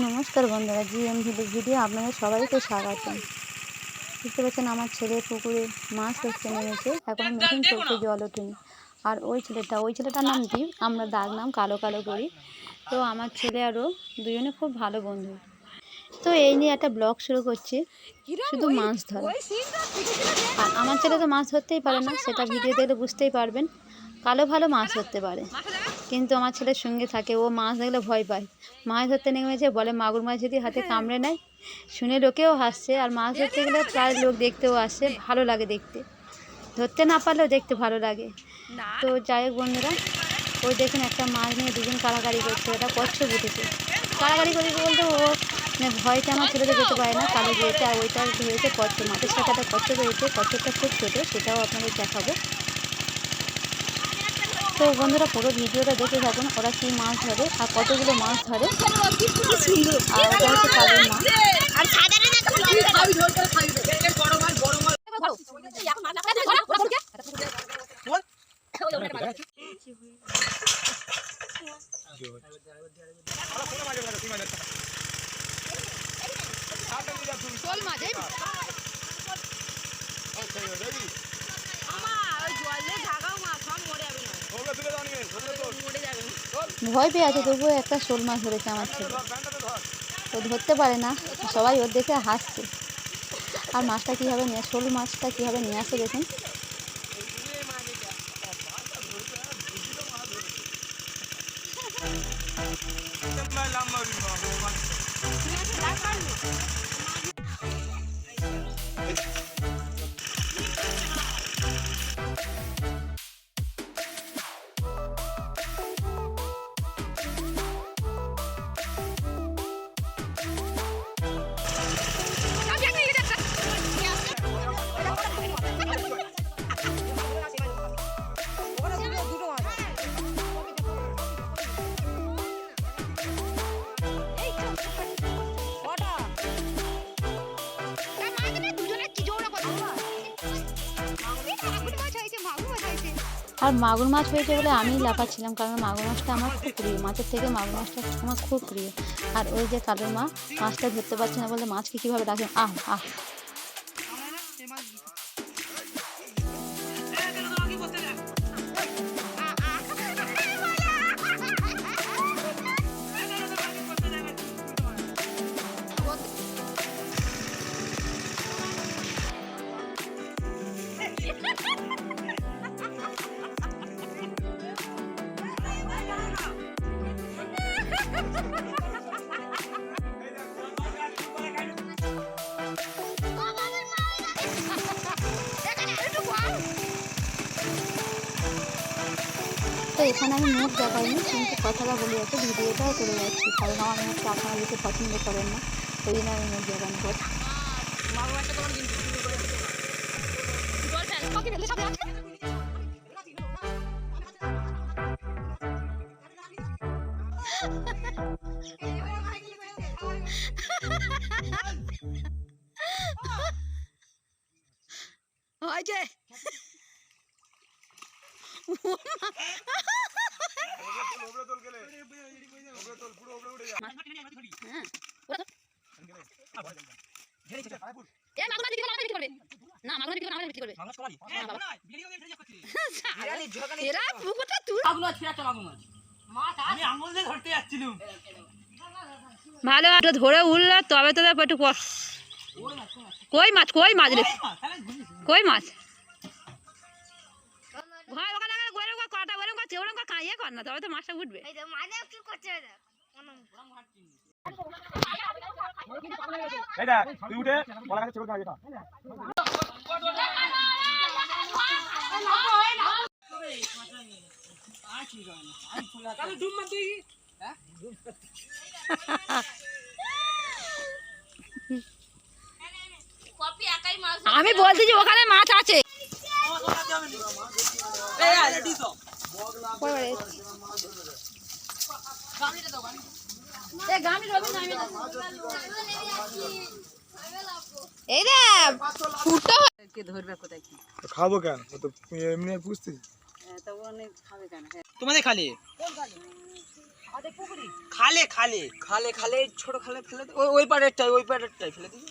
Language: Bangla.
নমস্কার বন্ধুরা, জিএম ভিলেজ ভিডিও আপনাদের সবাইকে স্বাগতম। বুঝতে পারছেন আমার ছেলে পুকুরে মাছ ধরতে নেমেছে, এখন মেশিন চলছে জল ওঠেনি। আর ওই ছেলেটা, ওই ছেলেটার নাম দীপ, আমরা দাগ নাম কালো কালো করি। তো আমার ছেলে আরও দুজনে খুব ভালো বন্ধু। তো এই নিয়ে একটা ব্লগ শুরু করছি, শুধু মাছ ধরা। আর আমার ছেলে তো মাছ ধরতেই পারে না, সেটা ভিডিও দেখলে বুঝতেই পারবেন, কালো ভালো মাছ ধরতে পারে। কিন্তু আমার ছেলের সঙ্গে থাকে ও মাছ দেখলে ভয় পায়। মাছ ধরতে নেমেছে বলে মাগুর মাছ যদি হাতে কামড়ে নেয়? শুনে লোকেও হাসছে আর মাছ ধরতে গেলে প্রায় লোক দেখতেও আসে ভালো লাগে দেখতে। ধরতে না পারলেও দেখতে ভালো লাগে। তো যাই হোক বন্ধুরা ওই দেখুন একটা মাছ নিয়ে দুজন কাড়াকাড়ি করছে ওটা কচ্ছপ উঠেছে কাড়াকাড়ি করি বলতে ও মানে ভয়তে আমার ছেলেটা যেতে পারে না কালো দিয়েছে আর ওইটা হয়েছে কচ্ছপ মাঠের সাথে একটা কচ্ছপ হয়েছে কচ্ছপটা খুব ছোটো সেটাও আপনাদের দেখাবো। তো বন্ধুরা পুরো ভিডিওটা দেখে থাকুন ওরা কী মাছ ধরে আর কতগুলো মাছ ধরে। আর ওটা হচ্ছে কালোর মাছ। আর সাদাটা দেখো খাবি ঝোল করে খাবি বড় মাছ বড় মাছ শোল মাছ এই ভয় পেয়ে আছে, তবুও একটা শোল মাছ ধরেছে আমার ছেলে। ও ধরতে পারে না, সবাই ওর দেখে হাসছে। আর মাছটা কীভাবে নিয়ে শোল মাছটা কীভাবে নিয়ে আসে দেখুন। আর মাগুর মাছ হয়েছে বলে আমি লাফাচ্ছিলাম, কারণ মাগুর মাছটা আমার খুব প্রিয়। মাছের থেকে মাগুর মাছটা আমার খুব প্রিয়। আর ওই যে কালোর মা, মাছটা ধরতে পারছে না বলে মাছকে কীভাবে রাখেন আহ আহ। তো এখানে আমি মুখ দেখাইনি কিন্তু কথাটা বলে যাচ্ছে ভিডিওটাও করে যাচ্ছি কারণ আমার মুখটা আপনারা যেতে পছন্দ করেন না ওই জন্য আমি মুখ দেখানো এ মাগুর করবে। করবে। না এরা পুকুরটা তুই আমি আঙুল দিয়ে ধরতে যাচ্ছিলাম। ভালো ধরে উঠলে তবে তো একটু কষ্ট কই মাছ কই মাছ রে? কই মাছ? ঘর ওখানে গরম কর কটা কর না তবে তো মাছটা উঠবে। এইটা তুই উঠে বলা কাছে ছেড়ে দাও আমি বলছি যে ওখানে মাছ আছে। এই রে ফুটো খাব কেন? তো এমনি তোমাদের খালি? খালে খালে। খালে খালে ছোট খালে ফেলে ওই পাড়েরটাই ওই পাড়েরটাই ফেলে দিবি